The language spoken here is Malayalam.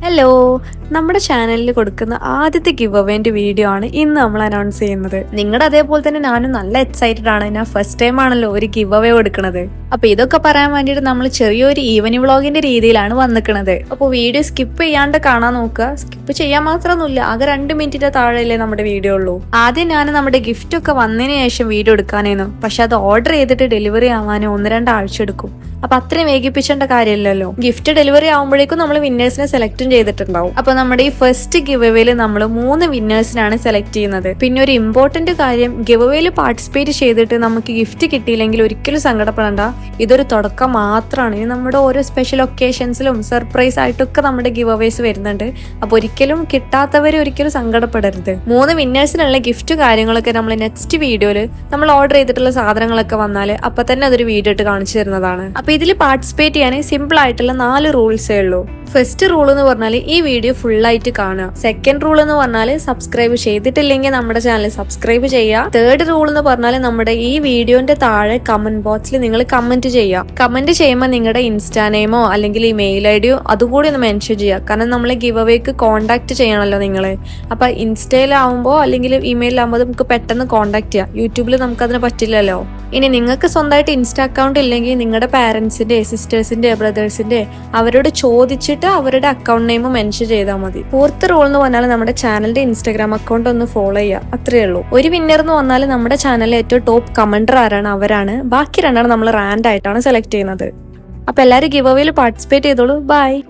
Hello, നമ്മുടെ ചാനലിൽ കൊടുക്കുന്ന ആദ്യത്തെ ഗിവ് അവേന്റെ വീഡിയോ ആണ് ഇന്ന് നമ്മൾ അനൗൺസ് ചെയ്യുന്നത്. നിങ്ങളുടെ അതേപോലെ തന്നെ ഞാനും നല്ല എക്സൈറ്റഡ് ആണ്. ഞാൻ ഫസ്റ്റ് ടൈം ആണല്ലോ ഒരു ഗിവ് അവേ കൊടുക്കുന്നത്. അപ്പൊ ഇതൊക്കെ പറയാൻ വേണ്ടിയിട്ട് നമ്മൾ ചെറിയൊരു ഈവനിങ് വ്ളോഗിന്റെ രീതിയിലാണ് വന്നിക്കുന്നത് അപ്പോൾ വീഡിയോ സ്കിപ്പ് ചെയ്യാണ്ട് കാണാൻ നോക്കുക. സ്കിപ്പ് ചെയ്യാൻ മാത്രമൊന്നുമില്ല. ആകെ രണ്ട് മിനിറ്റിന്റെ താഴെയല്ലേ നമ്മുടെ വീഡിയോ ഉള്ളൂ. ആദ്യം ഞാൻ നമ്മുടെ ഗിഫ്റ്റ് ഒക്കെ വന്നതിന് ശേഷം വീഡിയോ എടുക്കാനായിരുന്നു പക്ഷെ അത് ഓർഡർ ചെയ്തിട്ട് ഡെലിവറി ആവാനും ഒന്ന് രണ്ട് ആഴ്ച എടുക്കും. അപ്പൊ അത്രയും വേഗിപ്പിച്ചേണ്ട കാര്യമില്ലല്ലോ. ഗിഫ്റ്റ് ഡെലിവറി ആവുമ്പോഴേക്കും നമ്മൾ വിന്നേഴ്സിനെ സെലക്ടും ചെയ്തിട്ടുണ്ടാവും. അപ്പൊ നമ്മുടെ ഈ ഫസ്റ്റ് ഗിവ് അവേയിൽ നമ്മൾ മൂന്ന് വിന്നേഴ്സിനാണ് സെലക്ട് ചെയ്യുന്നത്. പിന്നെ ഒരു ഇമ്പോർട്ടന്റ് കാര്യം ഗിവ് അവേയിൽ പാർട്ടിസിപ്പേറ്റ് ചെയ്തിട്ട് നമുക്ക് ഗിഫ്റ്റ് കിട്ടിയില്ലെങ്കിൽ ഒരിക്കലും സങ്കടപ്പെടണ്ട. ഇതൊരു തുടക്കം മാത്രമാണ് ഇനി നമ്മുടെ ഓരോ സ്പെഷ്യൽ ഒക്കേഷൻസിലും സർപ്രൈസ് ആയിട്ടൊക്കെ നമ്മുടെ ഗിവ് അവേസ് വരുന്നുണ്ട്. അപ്പൊ ഒരിക്കലും കിട്ടാത്തവർ ഒരിക്കലും സങ്കടപ്പെടരുത്. മൂന്ന് വിന്നേഴ്സിനുള്ള ഗിഫ്റ്റ് കാര്യങ്ങളൊക്കെ നമ്മൾ നെക്സ്റ്റ് വീഡിയോയിൽ നമ്മൾ ഓർഡർ ചെയ്തിട്ടുള്ള സാധനങ്ങളൊക്കെ വന്നാൽ അപ്പൊ തന്നെ അതൊരു വീഡിയോ ഇട്ട് കാണിച്ചു തരുന്നതാണ്. അപ്പൊ ഇതിൽ പാർട്ടിസിപ്പേറ്റ് ചെയ്യാൻ സിമ്പിൾ ആയിട്ടുള്ള നാല് റൂൾസേ ഉള്ളൂ. ഫസ്റ്റ് റൂൾ എന്ന് പറഞ്ഞാൽ ഈ വീഡിയോ ഫുൾ ആയിട്ട് കാണുക. സെക്കൻഡ് റൂൾ എന്ന് പറഞ്ഞാൽ സബ്സ്ക്രൈബ് ചെയ്തിട്ടില്ലെങ്കിൽ നമ്മുടെ ചാനൽ സബ്സ്ക്രൈബ് ചെയ്യുക. തേർഡ് റൂൾ എന്ന് പറഞ്ഞാൽ നമ്മുടെ ഈ വീഡിയോന്റെ താഴെ കമന്റ് ബോക്സിൽ നിങ്ങൾ കമന്റ് ചെയ്യുക. കമന്റ് ചെയ്യുമ്പോൾ നിങ്ങളുടെ ഇൻസ്റ്റാ നെയിമോ അല്ലെങ്കിൽ ഈ മെയിൽ ഐ ഡിയോ അതുകൂടി ഒന്ന് മെൻഷൻ ചെയ്യുക. കാരണം നമ്മൾ ഗിവ് അവേക്ക് കോൺടാക്ട് ചെയ്യണമല്ലോ നിങ്ങൾ അപ്പൊ ഇൻസ്റ്റയിലാവുമ്പോൾ അല്ലെങ്കിൽ ഇമെയിലാവുമ്പോൾ നമുക്ക് പെട്ടെന്ന് കോൺടാക്ട് ചെയ്യാം. യൂട്യൂബിൽ നമുക്കതിന് പറ്റില്ലല്ലോ. ഇനി നിങ്ങൾക്ക് സ്വന്തമായിട്ട് ഇൻസ്റ്റ അക്കൗണ്ട് ഇല്ലെങ്കിൽ നിങ്ങളുടെ പാരൻസിന്റെ സിസ്റ്റേഴ്സിന്റെ ബ്രദേഴ്സിന്റെ അവരോട് ചോദിച്ചിട്ട് അവരുടെ അക്കൗണ്ട് നെയിം മെൻഷൻ ചെയ്താൽ മതി. ഫോർത്ത് റോൾ എന്ന് പറഞ്ഞാൽ നമ്മുടെ ചാനലിന്റെ ഇൻസ്റ്റാഗ്രാം അക്കൗണ്ട് ഒന്ന് ഫോളോ ചെയ്യുക. അത്രേ ഉള്ളൂ. ഒരു വിന്നർ എന്ന് വന്നാൽ നമ്മുടെ ചാനലിലെ ഏറ്റവും ടോപ്പ് കമന്റർ ആരാണ്? അവരാണ്. ബാക്കി രണ്ടാണ് നമ്മൾ റാൻഡ് ആയിട്ടാണ് സെലക്ട് ചെയ്യുന്നത്. അപ്പൊ എല്ലാവരും ഗിവ് അവേയിൽ പാർട്ടിസിപ്പേറ്റ് ചെയ്തോളൂ. ബൈ